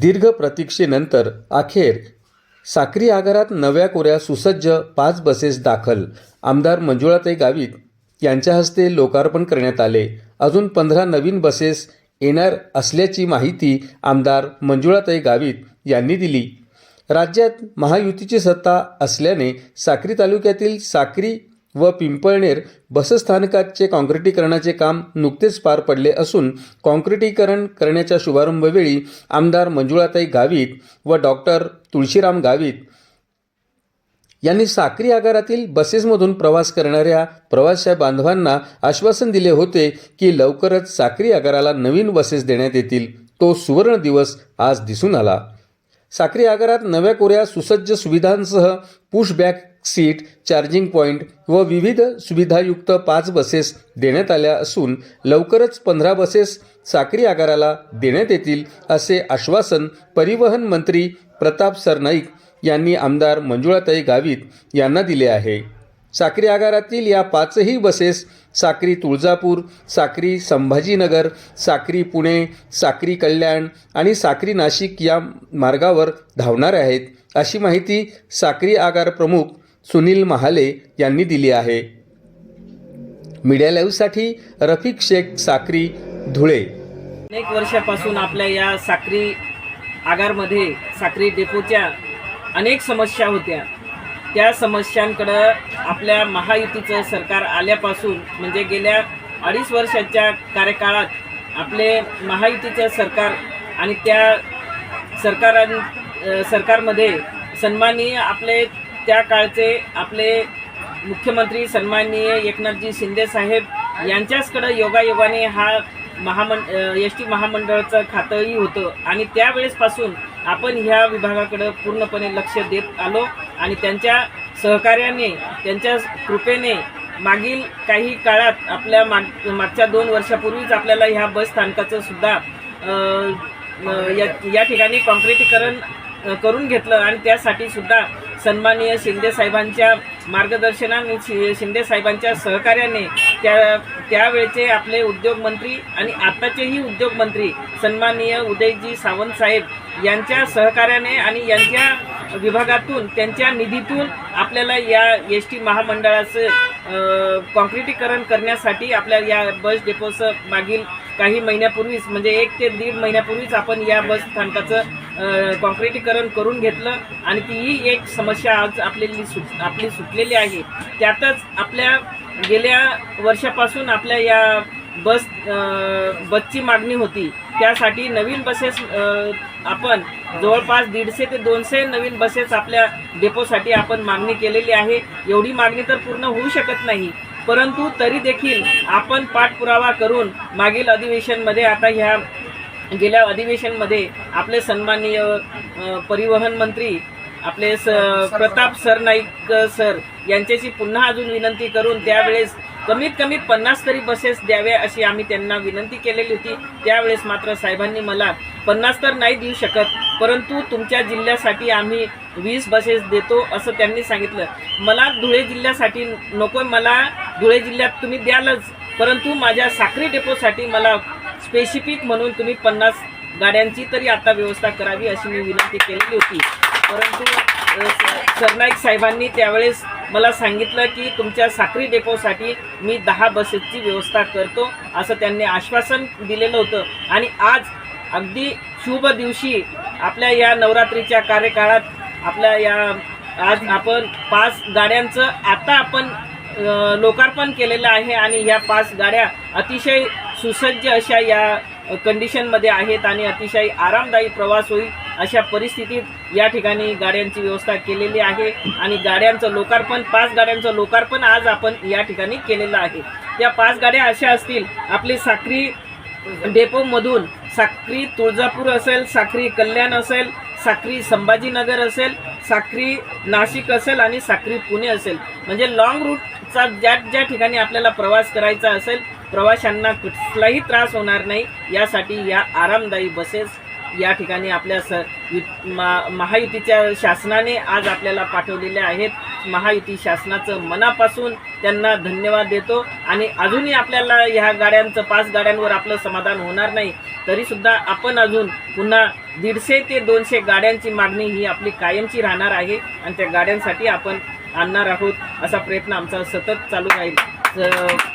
दीर्घ प्रतीक्षेनंतर अखेर साक्री आगारात नव्या कोऱ्या सुसज्ज पाच बसेस दाखल. आमदार मंजुळाताई गावित यांच्या हस्ते लोकार्पण करण्यात आले. अजून पंधरा नवीन बसेस येणार असल्याची माहिती आमदार मंजुळाताई गावित यांनी दिली. राज्यात महायुतीची सत्ता असल्याने साक्री तालुक्यातील साक्री व पिंपळनेर बसस्थानकाचे काँक्रिटीकरणाचे काम नुकतेच पार पडले असून काँक्रिटीकरण करण्याच्या शुभारंभवेळी आमदार मंजुळाताई गावित व डॉक्टर तुळशीराम गावित यांनी साक्री आगारातील बसेसमधून प्रवास करणाऱ्या प्रवाशा बांधवांना आश्वासन दिले होते की लवकरच साक्री आगाराला नवीन बसेस देण्यात येतील. तो सुवर्ण दिवस आज दिसून आला. साक्री आगारात नव्या कोऱ्या सुसज्ज सुविधांसह पुशबॅक सीट चार्जिंग पॉईंट व विविध सुविधायुक्त पाच बसेस देण्यात आल्या असून लवकरच पंधरा बसेस साक्री आगाराला देण्यात येतील असे आश्वासन परिवहन मंत्री प्रताप सरनाईक यांनी आमदार मंजुळाताई गावित यांना दिले आहे. साक्री आगारातील या पाचही बसेस साक्री तुळजापूर साक्री संभाजीनगर साक्री पुणे साक्री कल्याण आणि साक्री नाशिक या मार्गावर धावणार आहेत अशी माहिती साक्री आगार प्रमुख सुनील महाले यांनी दिली आहे. मीडिया लाईव्हसाठी रफिक शेख साक्री धुळे. अनेक वर्षापासून आपल्या या साक्री आगारमध्ये साक्री डेपोच्या अनेक समस्या होत्या. त्या समस्यांकडं आपल्या महायुतीचं सरकार आल्यापासून म्हणजे गेल्या अडीच वर्षाच्या कार्यकाळात आपले महायुतीचं सरकार आणि त्या सरकारां सरकारमध्ये सन्माननीय आपले त्या काळचे आपले मुख्यमंत्री सन्माननीय एकनाथजी शिंदे साहेब यांच्याचकडं योगायोगाने हा महामंड एस टी महामंडळाचं खातंही होतं. आणि त्यावेळेसपासून आपण ह्या विभागाकडं पूर्णपणे लक्ष देत आलो आणि त्यांच्या सहकार्याने त्यांच्या कृपेने मागील काही काळात आपल्या माग मागच्या दोन वर्षापूर्वीच आपल्याला ह्या बस स्थानकाचं सुद्धा या या ठिकाणी कॉन्क्रिटीकरण करून घेतलं आणि त्यासाठी सुद्धा सन्माननीय शिंदे साहेबांच्या मार्गदर्शनाने शि शिंदे साहेबांच्या सहकार्याने त्या त्यावेळचे आपले उद्योगमंत्री आणि आत्ताचेही उद्योगमंत्री सन्माननीय उदयजी सावंत साहेब यांच्या सहकार्याने आणि यांच्या विभागातून त्यांच्या निधीतून आपल्याला या एस टी महामंडळाचं कॉन्क्रिटीकरण करण्यासाठी आपल्या या बस डेपोचं मागील काही महिन्यापूर्वीच म्हणजे एक ते दीड महिन्यापूर्वीच आपण या बस स्थानकाचं कॉन्क्रिटीकरण करून घेतलं. आणि ती एक समस्या आज आपल्याली सुट आपली सुटलेली आहे. त्यातच आपल्या गेल्या वर्षापासून आपल्या या बस बसची मागणी होती. त्यासाठी नवीन बसेस आपण जवळपास दीडशे ते दोनशे नवीन बसेस आपल्या डेपोसाठी आपण मागणी केलेली आहे. एवढी मागणी तर पूर्ण होऊ शकत नाही. परंतु तरी देखील आपण पाठपुरावा करून मागील अधिवेशनमध्ये आता ह्या गेल्या अधिवेशनमध्ये आपले सन्माननीय परिवहन मंत्री आपले स प्रताप सरनाईक सर यांच्याशी पुन्हा अजून विनंती करून त्यावेळेस कमीत कमी पन्नास तरी बसेस द्याव्या अशी आम्ही त्यांना विनंती केलेली होती. त्यावेळेस मात्र साहेबांनी मला पन्नास तर नाही देऊ शकत परंतु तुमच्या जिल्ह्यासाठी आम्ही वीस बसेस देतो असं त्यांनी सांगितलं. मला धुळे जिल्ह्यासाठी नको मला धुळे जिल्ह्यात तुम्ही द्यालच. परंतु माझ्या साखरी डेपोसाठी मला स्पेसिफिक म्हणून तुम्ही पन्नास गाड्यांची तरी आता व्यवस्था करावी अशी मी विनंती केलेली होती. परंतु सरनाईक साहेबांनी त्यावेळेस मला सांगितलं की तुमच्या साखरी डेपोसाठी मी दहा बसेसची व्यवस्था करतो असं त्यांनी आश्वासन दिलेलं होतं. आणि आज अगदी शुभ दिवशी आपल्या या नवरात्रीच्या कार्यकाळात आपल्या या आज आपण पाच गाड्यांचं आता आपण लोकार्पण केलेलं आहे आणि ह्या पाच गाड्या अतिशय सुसज्ज अशा या कंडिशनमध्ये आहेत आणि अतिशय आरामदायी प्रवास होईल अशा परिस्थितीत या ठिकाणी गाड्यांची व्यवस्था केलेली आहे आणि गाड्यांचं लोकार्पण पाच गाड्यांचं लोकार्पण आज आपण या ठिकाणी केलेलं आहे. त्या पाच गाड्या अशा असतील आपली साखरी डेपोमधून साक्री तुळजापूर असेल साक्री कल्याण असेल साक्री संभाजीनगर असेल साक्री नाशिक असेल आणि साक्री पुणे असेल. म्हणजे लॉंग रूटचा ज्या ज्या ठिकाणी आपल्याला प्रवास करायचा असेल प्रवाशांना कुठलाही त्रास होणार नाही. यासाठी या आरामदायी बसेस या ठिकाणी आपल्या स यु- मा महायुतीच्या शासनाने आज आपल्याला पाठवलेल्या आहेत. महायुती शासनाचं मनापासून त्यांना धन्यवाद देतो. आणि अजूनही आपल्याला ह्या गाड्यांचं पाच गाड्यांवर आपलं समाधान होणार नाही तरीसुद्धा आपण अजून पुन्हा दीडशे ते दोनशे गाड्यांची मागणी ही आपली कायमची राहणार आहे आणि त्या गाड्यांसाठी आपण आणणार आहोत असा प्रयत्न आमचा सतत चालू राहील.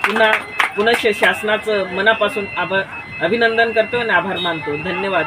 पुन्हा पुनश्च शासनाचं मनापासून आभार अभिनंदन करतो आणि आभार मानतो. धन्यवाद.